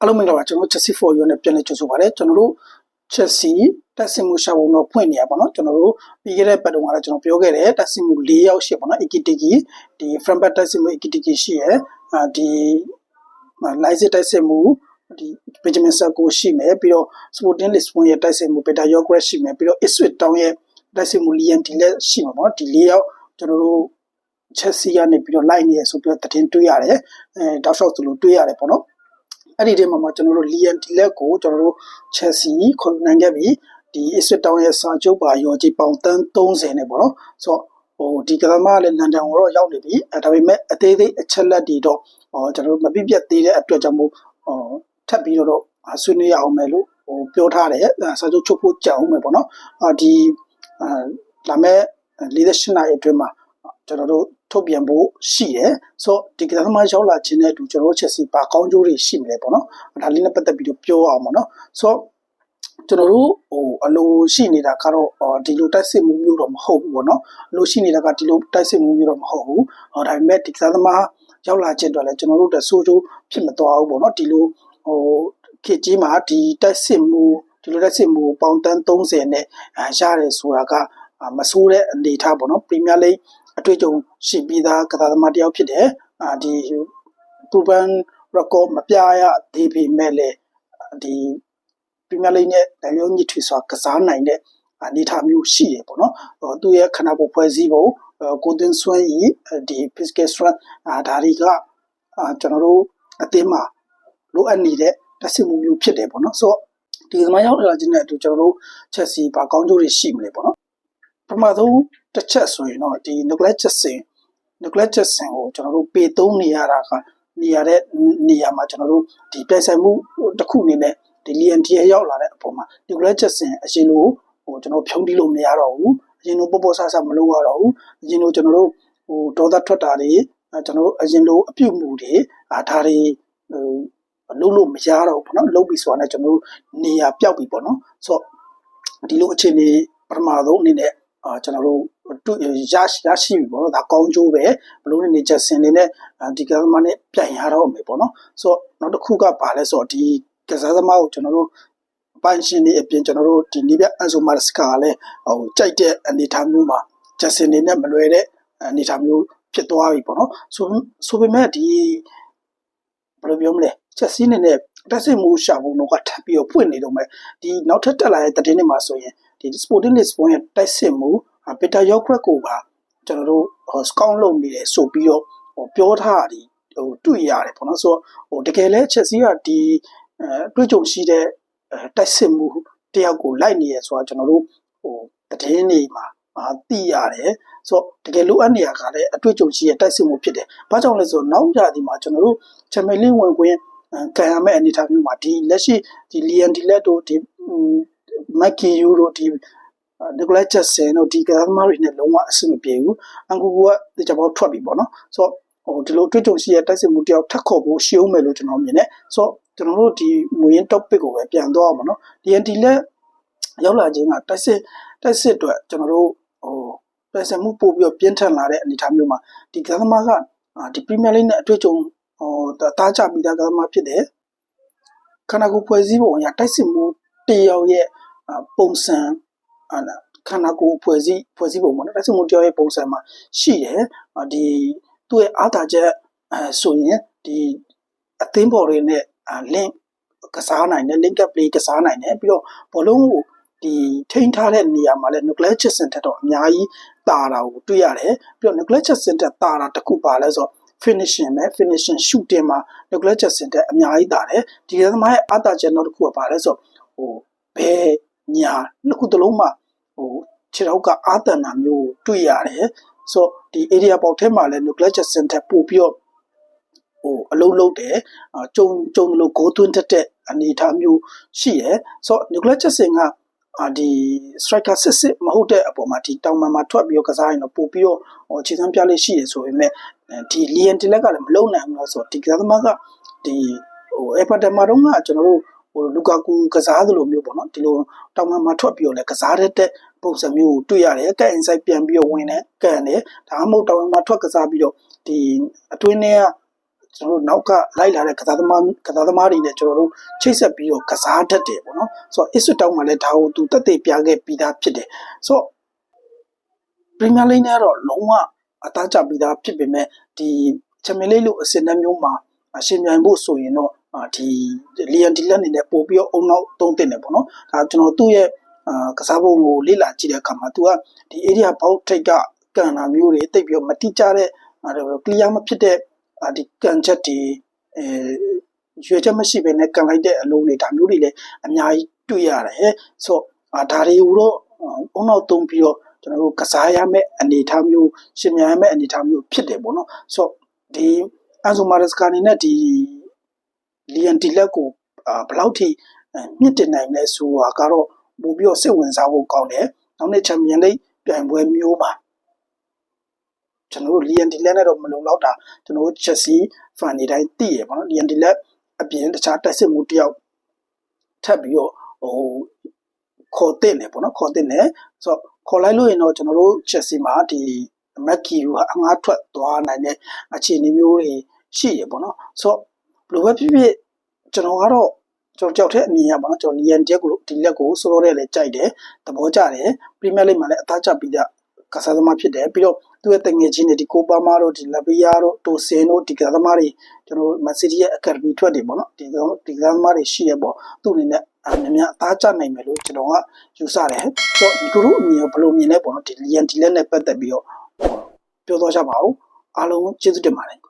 အားလုံးမင်္ဂလာပါကျွန်တော် Chelsea for you နဲ့ပြန်လည်ကြိုဆိုပါရစေကျွန်တော်တို့ Chelsea တက်ဆင်မှုရှာဖို့တော့ဖွင့်နေရပါတော့ကျွန်တော်တို့ပြီးခဲ့တဲ့ပတ်တုန်းကလည်းကျွန်တော်ပြောခဲ့တယ်တက်ဆင်မှု၄ယောက်ရှိပါတော့ Ikitiki ဒီ Frankfurt တက်ဆင်မှု Ikitiki ရှိရယ်အာဒီ Leipzig တက်ဆင်မှုဒီ Benjamin Sacco ရှိမယ်ပြီးတော့ Sporting Lisbon ရဲ့တက်ဆင်မှု Peter Yogret ရှိမယ်ပြီးတော့ Ipswich Town ရဲ့တက်ဆင်မှု Liam Delap ရှိမှာပေါ့နော်ဒီ၄ယောက်ကျွန်တော်တို့ Chelsea ကနေပြီးတော့လိုက်နေရဆိုပြီးတော့သတင်းတွေ့ရတယ်အဲတောက်လျှောက်သလိုတွေ့ရတယ်ပေါ့နော် အဲ့ဒီထဲမှာမှကျွန်တော်တို့ Liam Delap ကိုကျွန်တော်တို့ Chelsea ခေါ်ယူနိုင်ခဲ့ပြီဒီ Ipswich Town ရဲ့စာချုပ်ပါရောကြီးပေါင်တန်း30နဲ့ပေါ့နော်ဆိုတော့ဟိုဒီကသမားလည်းလန်ဒန်ကိုတော့ရောက်နေပြီအဲဒါပေမဲ့အသေးသေးအချက်လက်တွေတော့ဟောကျွန်တော်တို့မပြည့်ပြတ်သေးတဲ့အတွက်ကြောင့်မို့ဟောထပ်ပြီးတော့ဆွေးနွေးရအောင်မယ်လို့ဟိုပြောထားတယ်စာချုပ်ချုပ်ဖို့ကြံအောင်မယ်ပေါ့နော်အာဒီအာလာမဲ့48နာရီအတွင်းမှာကျွန်တော်တို့ ထုတ်ပြန်ဖို့ရှိတယ်ဆိုတော့ဒီကစားသမားရောက်လာခြင်းနဲ့အတူကျွန်တော်တို့ချက်စီပါကောင်းကျိုးတွေရှိမလဲပေါ့နော်ဒါလေးနဲ့ပတ်သက်ပြီးတော့ပြောအောင်ပေါ့နော်ဆိုတော့ကျွန်တော်တို့ဟိုအလိုရှိနေတာကတော့ဒီလိုတိုက်စစ်မှုမျိုးတော့မဟုတ်ဘူးပေါ့နော်အလိုရှိနေတာကဒီလိုတိုက်စစ်မှုမျိုးတော့မဟုတ်ဘူးဟောဒါပေမဲ့ဒီကစားသမားရောက်လာခြင်းတော့လည်းကျွန်တော်တို့တဆိုးချိုးဖြစ်မသွားဘူးပေါ့နော်ဒီလိုဟိုခေတ်ကြီးမှာဒီတိုက်စစ်မှုဒီလိုတိုက်စစ်မှုပေါင်တန်း30နဲ့ရတယ်ဆိုတာကမဆိုးတဲ့အနေအထားပေါ့နော်ပရီးမီးယားလိဂ် အတွေ့အကြုံရှိပြီးသားကစားသမားတစ်ယောက်ဖြစ်တယ်အာဒီ proven record မပြရသေးပေမဲ့လည်းဒီပရီးမီးယားလိဂ်နဲ့ဒလျောညစ်ထွေစွာကစားနိုင်တဲ့အနေအထားမျိုးရှိတယ်ပေါ့နော်သူရဲ့ခန္ဓာကိုယ်ဖွဲ့စည်းပုံကိုတင်ဆွမ်းဤဒီ physical strength အာဒါတွေကအာကျွန်တော်တို့အသင်းမှာလိုအပ်နေတဲ့တက်စစ်မှုမျိုးဖြစ်တယ်ပေါ့နော်ဆိုတော့ဒီသမားရောက်လာခြင်းနဲ့အတူကျွန်တော်တို့ချက်စီပါကောင်းကျိုးတွေရှိမလဲပေါ့နော်ပထမဆုံး တစ်ချက်ဆိုရင်တော့ဒီ neglect Jackson neglect Jackson ကိုကျွန်တော်တို့ပေသုံးနေရတာကနေရတဲ့နေရာမှာကျွန်တော်တို့ဒီပြိုင်ဆိုင်မှုတစ်ခုအနေနဲ့ဒီ LNT ရောက်လာတဲ့အပေါ်မှာ neglect Jackson အရင်လိုဟိုကျွန်တော်ဖြုံးတီးလို့မရတော့ဘူးအရင်လိုပေါ့ပေါ့ဆဆမလုပ်ရတော့ဘူးအရင်လိုကျွန်တော်တို့ဟိုဒေါသထွက်တာတွေကျွန်တော်တို့အရင်လိုအပြုတ်မှုတွေအာဒါတွေဟိုလုံးလို့မရတော့ဘူးပေါ့နော်လုံးပြီဆိုတာနဲ့ကျွန်တော်တို့နေရာပျောက်ပြီပေါ့နော်ဆိုတော့ဒီလိုအခြေအနေပထမဆုံးအနေနဲ့ အာကျွန်တော်တို့ရရှိရရှိပြီပေါ့နော်ဒါကောင်းကျိုးပဲဘလို့နေချက်စင်နေနဲ့ဒီကစားသမားနဲ့ပြန်ရတော့မယ်ပေါ့နော်ဆိုတော့နောက်တစ်ခုကပါလဲဆိုတော့ဒီကစားသမားကိုကျွန်တော်တို့ပိုင်ရှင်တွေအပြင်ကျွန်တော်တို့ဒီနီးပြအန်ဆိုမာစကာလည်းဟိုကြိုက်တဲ့အနေအထားမျိုးမှာချက်စင်နေနဲ့မလွယ်တဲ့အနေအထားမျိုးဖြစ်သွားပြီပေါ့နော်ဆိုဆိုပေမဲ့ဒီဘယ်လိုပြောမလဲချက်စီးနေနဲ့တက်စိတ်မှုရှာဖို့တော့ထပ်ပြီးတော့ဖွင့်နေတော့မယ်ဒီနောက်ထပ်တက်လာတဲ့တည်င်းတွေမှာဆိုရင် ဒီ Sporting Lisbon ရဲ့တိုက်စစ်မှုပီတာယော့ခရက်ကိုပါကျွန်တော်တို့စကောင်းလုပ်နေတယ်ဆိုပြီးတော့ဟိုပြောထားတာဒီဟိုတွေ့ရတယ်ပေါ့နော်ဆိုတော့ဟိုတကယ်လဲချက်စီကဒီအဲတွေ့ကြုံရှိတဲ့တိုက်စစ်မှုတယောက်ကိုလိုက်နေရဆိုတာကျွန်တော်တို့ဟိုတည်င်းနေမှာအာသိရတယ်ဆိုတော့တကယ်လိုအပ်နေရကလည်းအတွေ့အကြုံရှိတဲ့တိုက်စစ်မှုဖြစ်တယ်။ဘာကြောင့်လဲဆိုတော့နောက်ရာသီမှာကျွန်တော်တို့ချန်ပီယံလိဝင်ခွင့်ကံရမယ့်အနေအထားမျိုးမှာဒီလက်ရှိဒီလီယန်ဒီလက်တို့ဒီ မက်ကီယူတို့ဒီနီကိုလိုက်ချက်ဆင်တို့ဒီကသမားတွေနဲ့လုံးဝအဆင်မပြေဘူးအန်ကူကူကတခြားပေါထွက်ပြီပေါ့နော်ဆိုတော့ဟိုဒီလိုတွေ့ကြုံရှိရတိုက်စစ်မှုတယောက်ထပ်ခေါ်ဖို့ရှင်းအောင်မယ်လို့ကျွန်တော်မြင်တယ်ဆိုတော့ကျွန်တော်တို့ဒီမူရင်း topic ကိုပဲပြန်သွားအောင်ပေါ့နော် DNT လက်ရောက်လာခြင်းကတိုက်စစ်တိုက်စစ်အတွက်ကျွန်တော်တို့ဟိုတိုက်စစ်မှုပို့ပြီးတော့ပြင်းထန်လာတဲ့အနေအထားမျိုးမှာဒီကသမားကဒီ Premier League နဲ့အတွေ့အကြုံဟိုတားကြပြီးသားကသမားဖြစ်တယ်ခန္ဓာကိုယ်ဖွဲ့စည်းပုံအရတိုက်စစ်မှုတယောက်ရဲ့ ပုံစံခန္ဓာကိုယ်ဖွဲ့စည်းဖွဲ့စည်းပုံပေါ့နော်တိုက်စစ်မှုတယောက်ရဲ့ပုံစံမှာရှိတယ်ဒီသူ့ရဲ့အားသာချက်အဲဆိုရင်ဒီအသင်းပေါ်တွေနဲ့ link ကစားနိုင်တယ် link up play ကစားနိုင်တယ်ပြီးတော့ဘောလုံးကိုဒီထိန်းထားတဲ့နေရာမှာလဲ nuclear chip center တော့အများကြီးတာတာကိုတွေ့ရတယ်ပြီးတော့ nuclear chip center တာတာတစ်ခုပါလဲဆိုတော့ finishing ပဲ finishing shooting မှာ nuclear chip center အများကြီးတာတယ်ဒီကသမားရဲ့အတာချက်နောက်တစ်ခုကပါလဲဆိုတော့ဟိုဘယ် ညာနှစ်ခုတလုံးမှာဟိုခြေထောက်ကအာတန်နာမျိုးတွေ့ရတယ်ဆိုတော့ဒီ area ပေါက်ထဲမှာလဲ nuclear chip center ပို့ပြီးတော့ဟိုအလုံးလုံးတယ်ကြုံကြုံလို့ဂိုးသွင်းတတ်တဲ့အနေအထားမျိုးရှိရယ်ဆိုတော့ nuclear chip center ကအာဒီ striker စစ်စစ်မဟုတ်တဲ့အပေါ်မှာဒီတောင်မှန်မှာထွက်ပြီးတော့ကစားရင်တော့ပို့ပြီးတော့ဟိုခြေစမ်းပြလေးရှိရဆိုပေမဲ့ဒီ Lian တလက်ကလည်းမလုံနိုင်ဘူးလို့ဆိုတော့ဒီကစားသမားကဒီဟို Everton မှာတော့ကကျွန်တော်တို့ ဟိုလူကာကူကစားသလိုမျိုးပေါ့နော်ဒီလိုတောင်မှန်မှာထွက်ပြီးတော့လည်းကစားတဲ့ပုံစံမျိုးကိုတွေ့ရတယ်ကက် inside ပြန်ပြီးတော့ဝင်တယ်ကန်တယ်ဒါမှမဟုတ်တောင်မှန်မှာထွက်ကစားပြီးတော့ဒီအတွင်းထဲကကျွန်တော်တို့နောက်ကလိုက်လာတဲ့ကစားသမားကစားသမားတွေနဲ့ကျွန်တော်တို့ချိတ်ဆက်ပြီးတော့ကစားတတ်တယ်ပေါ့နော်ဆိုတော့ Ipswich Town မှာလည်းဒါကိုသူတက်သေးပြခဲ့ပြီးသားဖြစ်တယ်ဆိုတော့ Premier League နဲ့တော့လုံးဝအသားကျပြီးသားဖြစ်ပေမဲ့ဒီ Champions League လို့အစင်တန်းမျိုးမှာအရှင်ပြိုင်ဖို့ဆိုရင်တော့အာ ဒီလီယန်ဒီလက်အနေနဲ့ပို့ပြီးတော့အုံနောက်သုံးတင်တယ်ပေါ့နော်ဒါကျွန်တော်သူ့ရဲ့အာကစားပုံကိုလေ့လာကြည့်တဲ့အခါမှာ तू ကဒီ area ဘောက်ထိတ်ကကန်တာမျိုးတွေတိတ်ပြီးတော့မတိကျတဲ့အာ clear မဖြစ်တဲ့အာဒီကန်ချက်တွေအဲရွေချက်မရှိဘဲနဲ့ကန်လိုက်တဲ့အလုံးတွေဒါမျိုးတွေလည်းအများကြီးတွေ့ရတယ်ဆိုတော့အာဒါတွေကိုတော့အုံနောက်သုံးပြီးတော့ကျွန်တော်တို့ကစားရမယ့်အနေအထားမျိုးရှင်မြန်ရမယ့်အနေအထားမျိုးဖြစ်တယ်ပေါ့နော်ဆိုတော့ဒီအန်ဆိုမာရစကာနေနဲ့ဒီ လီယန်ဒီလက်ကိုအာဘယ်လောက်ထိအဲမြင့်တင်နိုင်လဲဆိုတာကတော့ပို့ပြီးတော့စိတ်ဝင်စားဖို့ကောင်းတယ်နောက်နေ့ချန်ပီယံလိပ်ပြိုင်ပွဲမျိုးမှာကျွန်တော်တို့လီယန်ဒီလက်နဲ့တော့မလုံလောက်တာကျွန်တော်တို့ချက်စီဖန်နေတိုင်းသိရပါတော့လီယန်ဒီလက်အပြင်တခြားတက်စစ်မှုတယောက်ထပ်ပြီးတော့ဟိုခေါ်တဲ့နေပေါ့နော်ခေါ်တဲ့နေဆိုတော့ခေါ်လိုက်လို့ရင်တော့ကျွန်တော်တို့ချက်စီမှာဒီမက်ကီကအငားထွက်သွားနိုင်တဲ့အခြေအနေမျိုးတွေရှိရပေါ့နော်ဆိုတော့ ဘယ်လိုပဲဖြစ်ဖြစ်ကျွန်တော်ကတော့ကျွန်တော်ကြောက်တဲ့အမြင်ရပါတော့ကျွန်တော်လီယန်ချက်ကိုဒီလက်ကိုစိုးစိုးတဲ့လည်းကြိုက်တယ်သဘောကျတယ်ပရီးမီးယားလိမှာလည်းအသားကျပြီးသားကစားသမားဖြစ်တယ်ပြီးတော့သူ့ရဲ့တငယ်ချင်းတွေဒီကိုပါမာတို့ဒီလဘီယာတို့တိုဆင်တို့ဒီကစားသမားတွေကျွန်တော်မက်ဆီရဲ့အကယ်ဒမီထွက်တွေပေါ့နော်ဒီဒီကစားသမားတွေရှိရပေါ့သူ့အနေနဲ့အများများအသားကျနိုင်မယ်လို့ကျွန်တော်ကယူဆတယ်ဆိုတော့ဒီကရုအမြင်ကိုဘယ်လိုမြင်လဲပေါ့နော်ဒီလီယန်ဒီလက်နဲ့ပတ်သက်ပြီးတော့ပြောသွားကြပါဦးအားလုံးကျေးဇူးတင်ပါတယ်